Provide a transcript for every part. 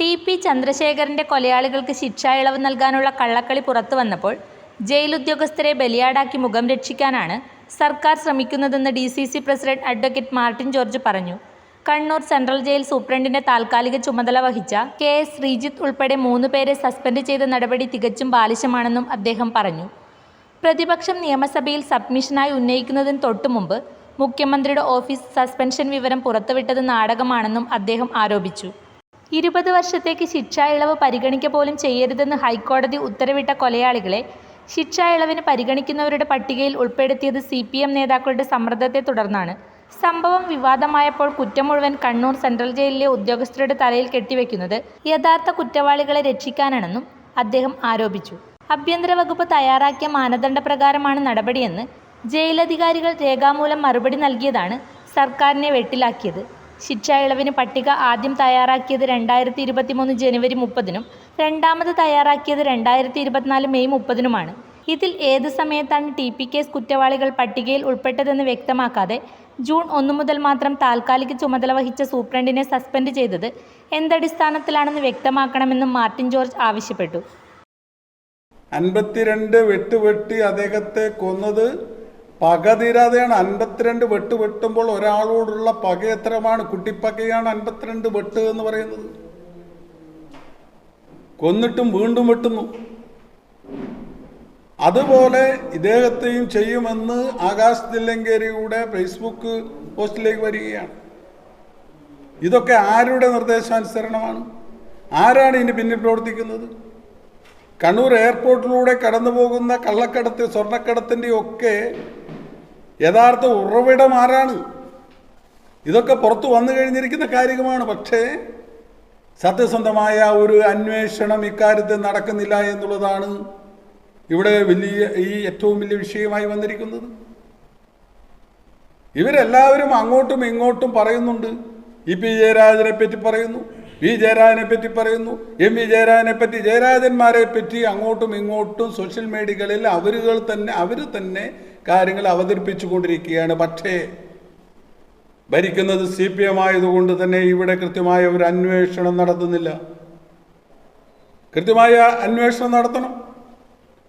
T P ചന്ദ്രശേഖരന്റെ കൊലയാളികൾക്ക് ശിക്ഷാ ഇളവ് നൽകാനുള്ള കള്ളക്കളി പുറത്തു വന്നപ്പോൾ ജയിൽ ഉദ്യോഗസ്ഥരെ ബലിയാടാക്കി മുഖം രക്ഷിക്കാനാണ് സർക്കാർ ശ്രമിക്കുന്നതെന്ന് D C C president advocate Martin George പറഞ്ഞു. കണ്ണൂർ സെൻട്രൽ ജയിൽ സൂപ്രണ്ടിന്റെ താൽക്കാലിക ചുമതല വഹിച്ച കെ എസ് ശ്രീജിത്ത് ഉൾപ്പെടെ മൂന്ന് പേരെ സസ്പെൻഡ് ചെയ്ത നടപടി തികച്ചും ബാലിശമാണെന്നും അദ്ദേഹം പറഞ്ഞു. പ്രതിപക്ഷം നിയമസഭയിൽ സബ്മിഷനായി ഉന്നയിക്കുന്നതിന് തൊട്ടുമുമ്പ് മുഖ്യമന്ത്രിയുടെ ഓഫീസ് സസ്പെൻഷൻ വിവരം പുറത്തുവിട്ടത് നാടകമാണെന്നും അദ്ദേഹം ആരോപിച്ചു. ഇരുപത് വർഷത്തേക്ക് ശിക്ഷാ ഇളവ് പരിഗണിക്ക പോലും ചെയ്യരുതെന്ന് ഹൈക്കോടതി ഉത്തരവിട്ട കൊലയാളികളെ ശിക്ഷാ ഇളവിന് പരിഗണിക്കുന്നവരുടെ പട്ടികയിൽ ഉൾപ്പെടുത്തിയത് സി പി എം നേതാക്കളുടെ സമ്മർദ്ദത്തെ തുടർന്നാണ്. സംഭവം വിവാദമായപ്പോൾ കുറ്റം മുഴുവൻ കണ്ണൂർ സെൻട്രൽ ജയിലിലെ ഉദ്യോഗസ്ഥരുടെ തലയിൽ കെട്ടിവെക്കുന്നത് യഥാർത്ഥ കുറ്റവാളികളെ രക്ഷിക്കാനാണെന്നും അദ്ദേഹം ആരോപിച്ചു. ആഭ്യന്തര വകുപ്പ് തയ്യാറാക്കിയ മാനദണ്ഡപ്രകാരമാണ് നടപടിയെന്ന് ജയിലധികാരികൾ രേഖാമൂലം മറുപടി നൽകിയതാണ് സർക്കാരിനെ വെട്ടിലാക്കിയത്. ശിക്ഷാ ഇളവിന് പട്ടിക ആദ്യം തയ്യാറാക്കിയത് രണ്ടായിരത്തി ഇരുപത്തിമൂന്ന് ജനുവരി മുപ്പതിനും രണ്ടാമത് തയ്യാറാക്കിയത് രണ്ടായിരത്തി ഇരുപത്തിനാല് മെയ് മുപ്പതിനുമാണ്. ഇതിൽ ഏത് സമയത്താണ് ടി പി കേസ് കുറ്റവാളികൾ പട്ടികയിൽ ഉൾപ്പെട്ടതെന്ന് വ്യക്തമാക്കാതെ ജൂൺ ഒന്നു മുതൽ മാത്രം താൽക്കാലിക ചുമതല വഹിച്ച സൂപ്രണ്ടിനെ സസ്പെൻഡ് ചെയ്തത് എന്തടിസ്ഥാനത്തിലാണെന്ന് വ്യക്തമാക്കണമെന്നും മാർട്ടിൻ ജോർജ് ആവശ്യപ്പെട്ടു. അൻപത്തിരണ്ട് വെട്ടുവെട്ടി അദ്ദേഹത്തെ കൊന്നത് പകതീരാതെയാണ് അൻപത്തിരണ്ട് വെട്ട് വെട്ടുമ്പോൾ ഒരാളോടുള്ള പക എത്രമാണ്? കുട്ടിപ്പകയാണ് അൻപത്തിരണ്ട് വെട്ട് എന്ന് പറയുന്നത്. കൊന്നിട്ടും വീണ്ടും വെട്ടുന്നു. അതുപോലെ ഇദ്ദേഹത്തെയും ചെയ്യുമെന്ന് ആകാശ് തില്ലങ്കേരിയുടെ ഫേസ്ബുക്ക് പോസ്റ്റിലേക്ക് വരികയാണ്. ഇതൊക്കെ ആരുടെ നിർദ്ദേശാനുസരണമാണ്? ആരാണ് ഇതിന് പിന്നിൽ പ്രവർത്തിക്കുന്നത്? കണ്ണൂർ എയർപോർട്ടിലൂടെ കടന്നു പോകുന്ന കള്ളക്കടത്ത് സ്വർണക്കടത്തിന്റെ ഒക്കെ യഥാർത്ഥ ഉറവിടം ആരാണ് ഇതൊക്കെ പുറത്തു വന്നു കഴിഞ്ഞിരിക്കുന്ന കാര്യമാണ്. പക്ഷേ സത്യസന്ധമായ ഒരു അന്വേഷണം ഇക്കാര്യത്തിൽ നടക്കുന്നില്ല എന്നുള്ളതാണ് ഇവിടെ വലിയ ഈ ഏറ്റവും വലിയ വിഷയമായി വന്നിരിക്കുന്നത്. ഇവരെല്ലാവരും അങ്ങോട്ടും ഇങ്ങോട്ടും പറയുന്നുണ്ട്. ഇ പി ജയരാജനെ പറ്റി പറയുന്നു. വി ജയരാജനെ പറ്റി പറയുന്നു. എം വി ജയരാജനെ പറ്റി ജയരാജന്മാരെ പറ്റി അങ്ങോട്ടും ഇങ്ങോട്ടും സോഷ്യൽ മീഡിയകളിൽ അവരുകൾ തന്നെ അവർ തന്നെ കാര്യങ്ങൾ അവതരിപ്പിച്ചു കൊണ്ടിരിക്കുകയാണ് പക്ഷേ ഭരിക്കുന്നത് സി പി എം ആയതുകൊണ്ട് തന്നെ ഇവിടെ കൃത്യമായ ഒരു അന്വേഷണം നടത്തുന്നില്ല. കൃത്യമായ അന്വേഷണം നടത്തണം.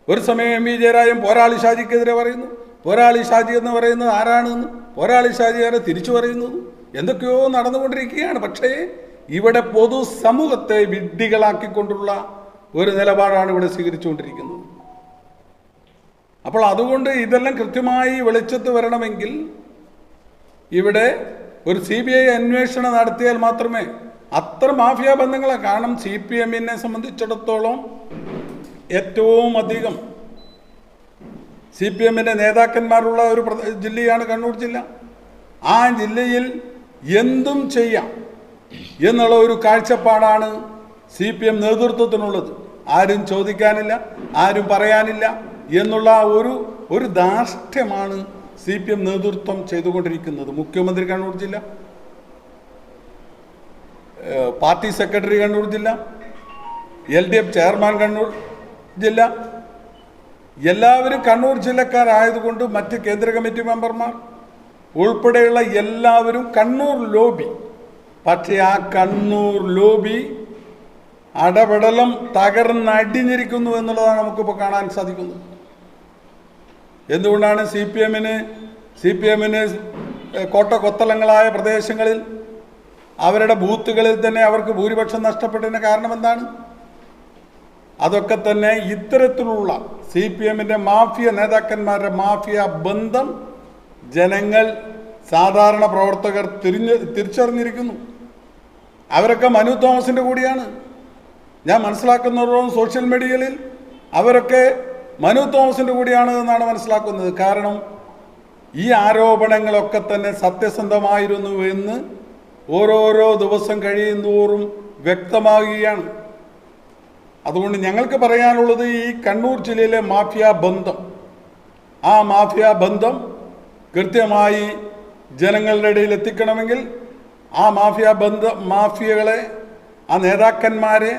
ഒരു സമയം എം വി ജയരാജൻ പോരാളി ഷാജിക്കെതിരെ പറയുന്നു. പോരാളി ഷാജി എന്ന് പറയുന്നത് ആരാണെന്ന് പോരാളി ഷാജി ആരെ തിരിച്ചു പറയുന്നത് എന്തൊക്കെയോ നടന്നുകൊണ്ടിരിക്കുകയാണ്. പക്ഷേ ഇവിടെ പൊതു സമൂഹത്തെ വിഡ്ഢികളാക്കിക്കൊണ്ടുള്ള ഒരു നിലപാടാണ് ഇവിടെ സ്വീകരിച്ചുകൊണ്ടിരിക്കുന്നത്. അപ്പോൾ അതുകൊണ്ട് ഇതെല്ലാം കൃത്യമായി വെളിച്ചത്ത് വരണമെങ്കിൽ ഇവിടെ ഒരു സി ബി ഐ അന്വേഷണം നടത്തിയാൽ മാത്രമേ അത്ര മാഫിയ ബന്ധങ്ങളെ കാരണം സി പി എമ്മിനെ സംബന്ധിച്ചിടത്തോളം ഏറ്റവും അധികം സി പി എമ്മിന്റെ നേതാക്കന്മാരുള്ള ഒരു ജില്ലയാണ് കണ്ണൂർ ജില്ല. ആ ജില്ലയിൽ എന്തും ചെയ്യാം. എന്നുള്ള ഒരു കാഴ്ചപ്പാടാണ് സി പി എം നേതൃത്വത്തിനുള്ളത്. ആരും ചോദിക്കാനില്ല ആരും പറയാനില്ല എന്നുള്ള ഒരു ഒരു ധാർഷ്ട്യമാണ് സി പി എം നേതൃത്വം ചെയ്തുകൊണ്ടിരിക്കുന്നത്. മുഖ്യമന്ത്രി കണ്ണൂർ ജില്ല പാർട്ടി സെക്രട്ടറി കണ്ണൂർ ജില്ല L D F chairman Kannur ജില്ല എല്ലാവരും കണ്ണൂർ ജില്ലക്കാരായതുകൊണ്ട് മറ്റ് കേന്ദ്ര കമ്മിറ്റി മെമ്പർമാർ ഉൾപ്പെടെയുള്ള എല്ലാവരും കണ്ണൂർ ലോബി പക്ഷേ ആ കണ്ണൂർ ലോബി അടപടലം തകർന്നടിഞ്ഞിരിക്കുന്നു എന്നുള്ളതാണ് നമുക്കിപ്പോൾ കാണാൻ സാധിക്കുന്നത്. എന്തുകൊണ്ടാണ് സി പി എമ്മിന് സി പി എമ്മിന് കോട്ട കൊത്തളങ്ങളായ പ്രദേശങ്ങളിൽ അവരുടെ ബൂത്തുകളിൽ തന്നെ അവർക്ക് ഭൂരിപക്ഷം നഷ്ടപ്പെട്ടതിന് കാരണം എന്താണ്? അതൊക്കെ തന്നെ ഇത്തരത്തിലുള്ള സി പി എമ്മിന്റെ മാഫിയ നേതാക്കന്മാരുടെ മാഫിയ ബന്ധം ജനങ്ങൾ സാധാരണ പ്രവർത്തകർ തിരിഞ്ഞ് തിരിച്ചറിഞ്ഞിരിക്കുന്നു. അവരൊക്കെ മനു തോമസിന്റെ കൂടിയാണ്. ഞാൻ മനസ്സിലാക്കുന്നിടത്തോളം സോഷ്യൽ മീഡിയയിൽ അവരൊക്കെ മനു തോമസിന്റെ കൂടിയാണ് എന്നാണ് മനസ്സിലാക്കുന്നത്. കാരണം ഈ ആരോപണങ്ങളൊക്കെ തന്നെ സത്യസന്ധമായിരുന്നു എന്ന് ഓരോരോ ദിവസം കഴിയുന്തോറും വ്യക്തമാകുകയാണ്. അതുകൊണ്ട് ഞങ്ങൾക്ക് പറയാനുള്ളത് ഈ കണ്ണൂർ ജില്ലയിലെ മാഫിയ ബന്ധം. ആ മാഫിയ ബന്ധം കൃത്യമായി ജനങ്ങളുടെ ഇടയിൽ എത്തിക്കണമെങ്കിൽ ആ മാഫിയ ബന്ധ മാഫിയകളെ ആ നേതാക്കന്മാരെ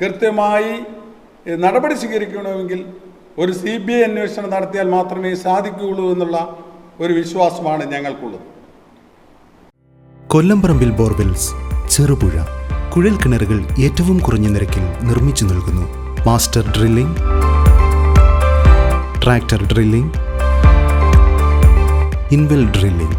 കൃത്യമായി നടപടി സ്വീകരിക്കണമെങ്കിൽ ഒരു സി ബി ഐ അന്വേഷണം നടത്തിയാൽ മാത്രമേ സാധിക്കുകയുള്ളൂ എന്നുള്ള ഒരു വിശ്വാസമാണ് ഞങ്ങൾക്കുള്ളത്. കൊല്ലംപറമ്പിൽ ബോർവെൽസ് ചെറുപുഴ കുഴൽ കിണറുകൾ ഏറ്റവും കുറഞ്ഞ നിരക്കിൽ നിർമ്മിച്ചു നൽകുന്നു. Master drilling tractor drilling ഇൻവെൽ drilling